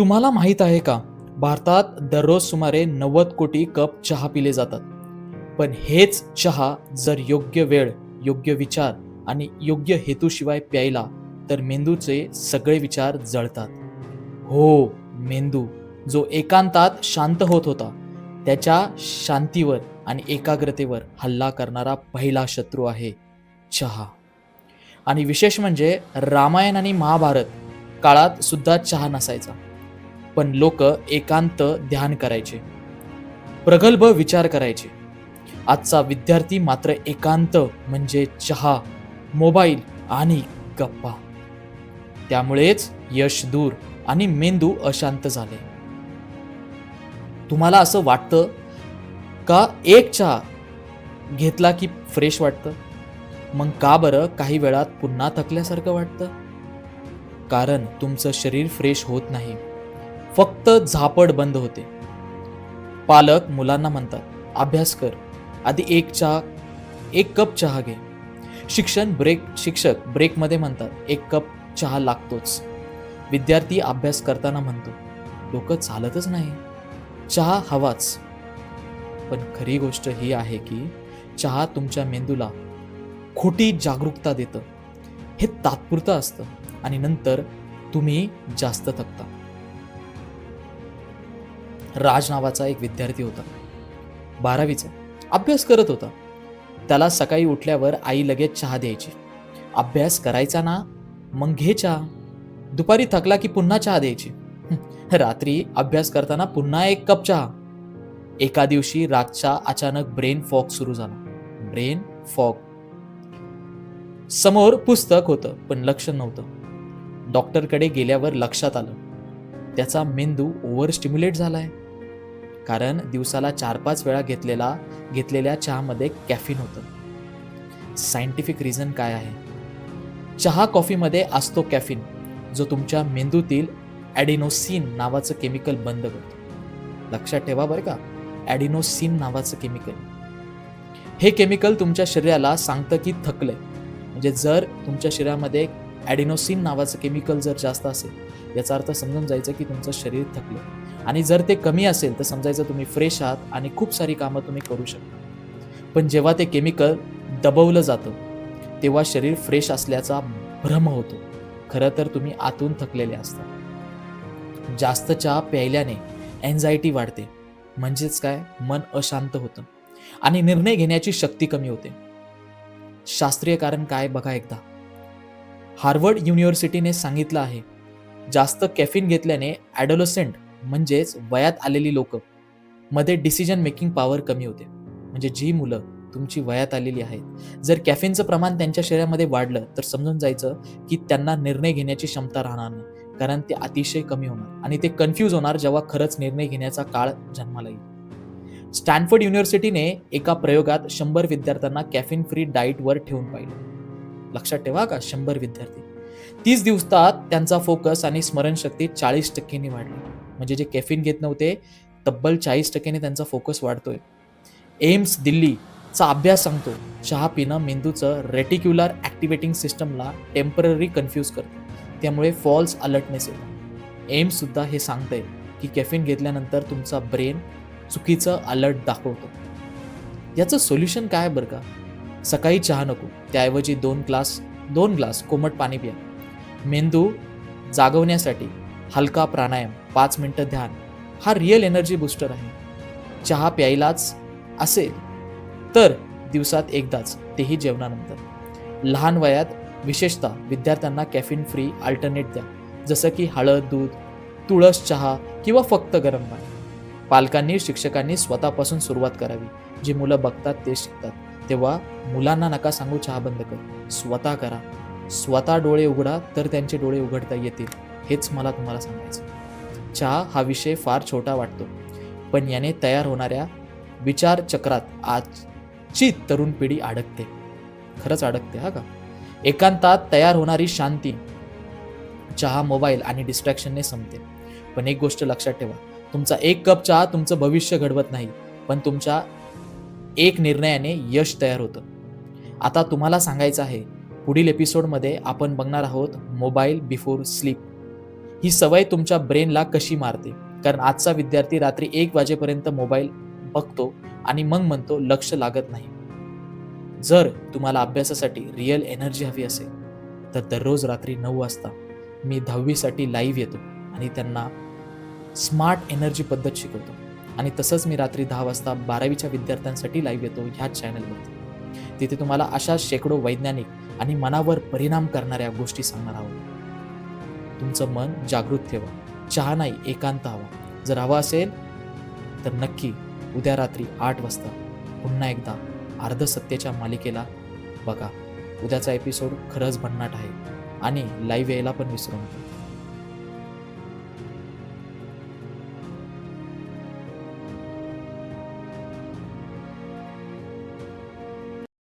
तुम्हाला माहीत आहे का? भारतात दररोज सुमारे नव्वद कोटी कप चहा पिले जातात. पण हेच चहा जर योग्य वेळ योग्य विचार आणि योग्य हेतूशिवाय प्यायला तर मेंदूचे सगळे विचार जळतात. हो मेंदू जो एकांतात शांत होत होता त्याच्या शांतीवर आणि एकाग्रतेवर हल्ला करणारा पहिला शत्रू आहे चहा. आणि विशेष म्हणजे रामायण आणि महाभारत काळात सुद्धा चहा नसायचा. पण लोक एकांत ध्यान करायचे. प्रगल्भ विचार करायचे. आजचा विद्यार्थी मात्र एकांत म्हणजे चहा मोबाईल आणि गप्पा. त्यामुळेच यश दूर आणि मेंदू अशांत झाले. तुम्हाला असं वाटतं का एक चहा घेतला की फ्रेश वाटतं? मग का बरं काही वेळात पुन्हा थकल्यासारखं वाटतं? कारण तुमचं शरीर फ्रेश होत नाही. फक्त झापड बंद होते. पालक मुलांना म्हणतात अभ्यास कर. आधी एक चहा एक कप चहा घे. शिक्षण ब्रेक शिक्षक ब्रेकमध्ये म्हणतात एक कप चहा लागतोच. विद्यार्थी अभ्यास करताना म्हणतो डोकं चालतच नाही. चहा हवाच. पण खरी गोष्ट ही आहे की चहा तुमच्या मेंदूला खोटी जागरूकता देतं. हे तात्पुरतं असतं आणि नंतर तुम्ही जास्त थकता. राज नावाचा एक विद्यार्थी होता. बारावीचा. अभ्यास करत होता. त्याला सकाळी उठल्यावर आई लगेच चहा द्यायची. अभ्यास करायचा ना? मग घे चहा. दुपारी थकला की पुन्हा चहा द्यायची. रात्री अभ्यास करताना पुन्हा एक कप चहा. एका दिवशी रातच्या अचानक ब्रेन फॉग सुरू झाला. Brain fog. समोर पुस्तक होतं पण लक्ष नव्हतं. डॉक्टरकडे गेल्यावर लक्षात आलं. त्याचा मेंदू ओव्हर स्टिम्युलेट झालाय. कारण दिवसाला चार पाच वेळा घेतलेला घेतलेल्या चहामध्ये कॅफिन होतं. सायंटिफिक रिझन काय आहे? चहा कॉफीमध्ये असतो कॅफिन जो तुमच्या मेंदूतील ॲडिनोसिन नावाचं केमिकल बंद करतो. लक्षात ठेवा बरं का ॲडिनोसिन नावाचं केमिकल. हे केमिकल तुमच्या शरीराला सांगतं की थकलंय. म्हणजे जर तुमच्या शरीरामध्ये ॲडिनोसिन नावाचं केमिकल जर जास्त असेल याचा अर्थ समजून जायचं की तुमचं शरीर थकलं आणि जर ते कमी असेल तर समजायचं तुम्ही फ्रेश आहात आणि खूप सारी कामं तुम्ही करू शकता. पण जेव्हा ते केमिकल दबवलं जातं तेव्हा शरीर फ्रेश असल्याचा भ्रम होतो. खरं तर तुम्ही आतून थकलेले असता. जास्त चहा प्यायल्याने एन्झायटी वाढते. म्हणजेच काय? मन अशांत होतं. आणि निर्णय घेण्याची शक्ती कमी होते. शास्त्रीय कारण काय बघा एकदा. हार्वर्ड युनिव्हर्सिटीने सांगितलं आहे जास्त कॅफिन घेतल्याने ॲडोलोसेंट म्हणजेच वयात आलेली लोक मध्ये डिसिजन मेकिंग पॉवर कमी होते. म्हणजे जी मुलं तुमची वयात आलेली आहेत. जर कॅफिनचं प्रमाण त्यांच्या शरीरामध्ये वाढलं तर समजून जायचं की त्यांना निर्णय घेण्याची क्षमता राहणार नाही. कारण ते अतिशय कमी होणार आणि ते कन्फ्यूज होणार जेव्हा खरंच निर्णय घेण्याचा काळ जन्माला येईल. स्टॅनफोर्ड युनिव्हर्सिटीने एका प्रयोगात शंभर विद्यार्थ्यांना कॅफिन फ्री डाईटवर ठेवून पाहिलं. लक्षात ठेवा का? शंभर विद्यार्थी. तीस दिवसात त्यांचा फोकस आणि स्मरणशक्ती चाळीस टक्क्यांनी वाढली. म्हणजे जे कॅफिन घेत नव्हते तब्बल चाळीस टक्क्याने त्यांचा फोकस वाढतोय. एम्स दिल्लीचा अभ्यास सांगतो चहा पिणं मेंदूचं रेटिक्युलर ॲक्टिवेटिंग सिस्टमला टेंपररी कन्फ्यूज करतं. त्यामुळे फॉल्स अलर्टनेस येतो. एम्ससुद्धा हे सांगतंय की कॅफिन घेतल्यानंतर तुमचा ब्रेन चुकीचं अलर्ट दाखवतो. याचं सोल्युशन काय बरं का? सकाळी चहा नको त्याऐवजी दोन ग्लास दोन ग्लास कोमट पाणी प्या. मेंदू जागवण्यासाठी हलका प्राणायाम पाच मिनटं ध्यान हा रिअल एनर्जी बूस्टर आहे. चहा प्यायलाच असेल तर दिवसात एकदाच तेही जेवणानंतर. लहान वयात विशेषतः विद्यार्थ्यांना कॅफिन फ्री अल्टरनेट द्या. जसं की हळद दूध तुळस चहा किंवा फक्त गरम पाणी. पालकांनी शिक्षकांनी स्वतःपासून सुरुवात करावी. जी मुलं बघतात ते शिकतात. तेव्हा मुलांना नका सांगू चहा बंद कर. स्वतः करा. स्वतः डोळे उघडा तर त्यांचे डोळे उघडता येतील. हेच मला तुम्हाला सांगायचं चहा हा विषय फार छोटा वाटतो पण याने तयार होणाऱ्या विचारचक्रात आजची तरुण पिढी अडकते. खरंच अडकते हा का? एकांतात तयार होणारी शांती चहा मोबाईल आणि डिस्ट्रॅक्शनने संपते. पण एक गोष्ट लक्षात ठेवा तुमचा एक कप चहा तुमचं भविष्य घडवत नाही पण तुमच्या एक निर्णयाने यश तयार होतं. आता तुम्हाला सांगायचं आहे पुढील एपिसोडमध्ये आपण बघणार आहोत मोबाईल बिफोर स्लीप. ही सवय तुमच्या ब्रेनला कशी मारते? कारण आजचा विद्यार्थी रात्री एक वाजेपर्यंत मोबाईल बघतो आणि मग म्हणतो लक्ष लागत नाही. जर तुम्हाला अभ्यासासाठी रिअल एनर्जी हवी असेल तर दररोज रात्री नऊ वाजता मी दहावीसाठी लाईव्ह येतो आणि त्यांना स्मार्ट एनर्जी पद्धत शिकवतो. आणि तसंच मी रात्री दहा वाजता बारावीच्या विद्यार्थ्यांसाठी लाईव्ह येतो ह्याच चॅनलवरती तिथे तुम्हाला अशा शेकडो वैज्ञानिक आणि मनावर परिणाम करणाऱ्या गोष्टी सांगणार आहोत. तुमचं मन जागृत ठेवा. चहा नाही एकांत हवा. जर हवा असेल तर नक्की उद्या रात्री आठ वाजता पुन्हा एकदा अर्ध सत्तेच्या मालिकेला बघा. उद्याचा एपिसोड खरंच भन्नाट आहे. आणि लाईव्ह यायला पण विसरू नका.